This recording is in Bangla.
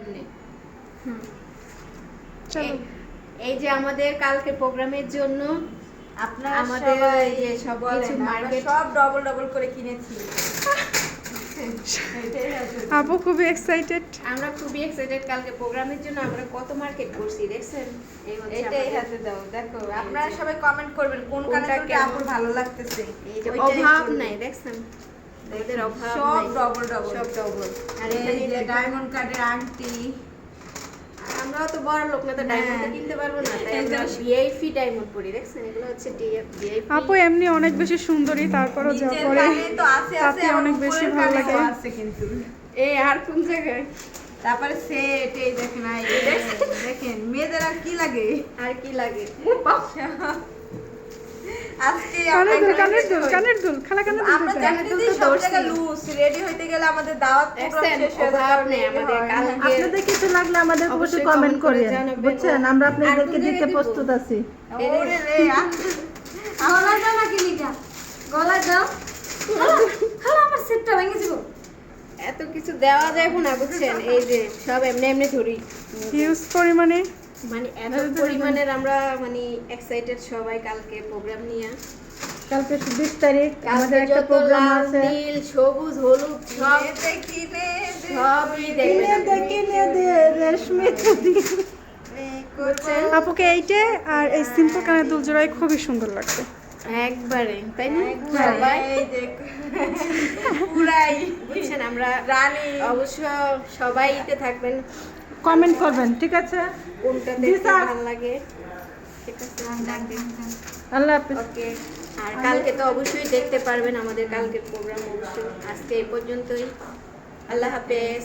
এমনি। এই- এই যে আমাদের কালকে প্রোগ্রামের জন্য আপনারা আমাদের এই যে সব কিছু market- সব ডবল ডবল করে কিনেছি। আপু খুবই এক্সাইটেড আমরা খুবই এক্সাইটেড কালকে প্রোগ্রামের জন্য আমরা কত মার্কেট করছি দেখছেন? এটাই হাতে দাও দেখো আপনারা সবাই কমেন্ট করবেন কোন কেমন? আপুর ভালো লাগতেছে। এই যে অভাব নাই দেখছেন? ওদের অভাব সব ডবল ডবল সব ডবল আর এই যে ডায়মন্ড কার্ডের আংটি। আমরাও তো বড় লোক না তো ডায়মন্ড হ্যাঁ। কিনতে পারব না তাই আমরা ভিআইপি ডায়মন্ড পরি দেখছেন? এগুলো হচ্ছে ভিআইপি আপু এমনি অনেক বেশি সুন্দরী তারপরও যা আছে তাতে অনেক বেশি ভালো লাগে। আছে কিন্তু। এই আর কোন জায়গায়? তারপরে সেট এই দেখেন আই দেখেন মেয়েদের আর কি লাগে? আর কি লাগে? আপনাদের কিছু লাগলে আমাদের অবশ্যই অবশ্যই কমেন্ট করে বুঝছেন? আমরা আপনাদেরকে দিতে প্রস্তুত আছি। ওরে দাও না কিলিটা গলা দাও। খালা আমার সেটটা ভেঙে যাব এত কিছু দেওয়া যাবে না বুঝছেন? এই যে সব এমনি এমনি ধরি। হিউজ পরিমাণে মানে এত পরিমাণের আমরা মানে এক্সাইটেড সবাই কালকে প্রোগ্রাম নিয়ে। কালকে বিশ তারিখ আমাদের একটা প্রোগ্রাম আছে। নীল সবুজ হলুদ সব কিনে দে, কিনে দে, সবই দেখবেন কিনে দে রেশমি চুড়ি আপুকে এইটে আর এই সিম্পল কানের দুল জোড়াই খুবই সুন্দর লাগছে। একবারে তাই না? সবাই? বুঝছেন আমরা রানি। অবশ্য সবাইতে থাকবেন। কমেন্ট করবেন ঠিক আছে? কোনটা দেখতে ভালো লাগে ঠিক আছে? আল্লাহ হাফেজ। ওকে আর কালকে তো অবশ্যই দেখতে পারবেন আমাদের কালকের প্রোগ্রাম অবশ্যই। আজকে এই পর্যন্তই। আল্লাহ হাফেজ।